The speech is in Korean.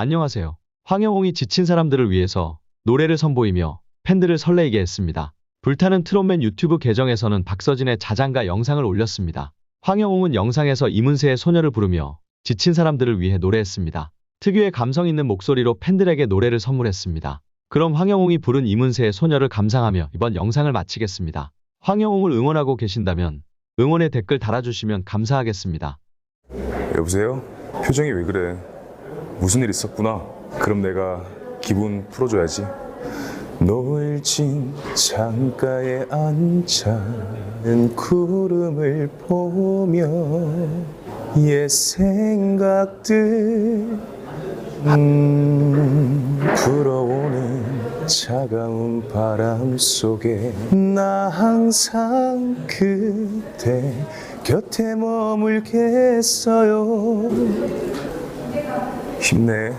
안녕하세요. 황영홍이 지친 사람들을 위해서 노래를 선보이며 팬들을 설레이게 했습니다. 불타는 트롯맨 유튜브 계정에서는 박서진의 자장가 영상을 올렸습니다. 황영홍은 영상에서 이문세의 소녀를 부르며 지친 사람들을 위해 노래했습니다. 특유의 감성 있는 목소리로 팬들에게 노래를 선물했습니다. 그럼 황영홍이 부른 이문세의 소녀를 감상하며 이번 영상을 마치겠습니다. 황영홍을 응원하고 계신다면 응원의 댓글 달아주시면 감사하겠습니다. 여보세요? 표정이 왜 그래? 무슨 일 있었구나. 그럼 내가 기분 풀어줘야지. 노을진 창가에 앉아는 구름을 보며 옛 생각들 음, 불어오는 차가운 바람 속에 나 항상 그대 곁에 머물겠어요 쉽네.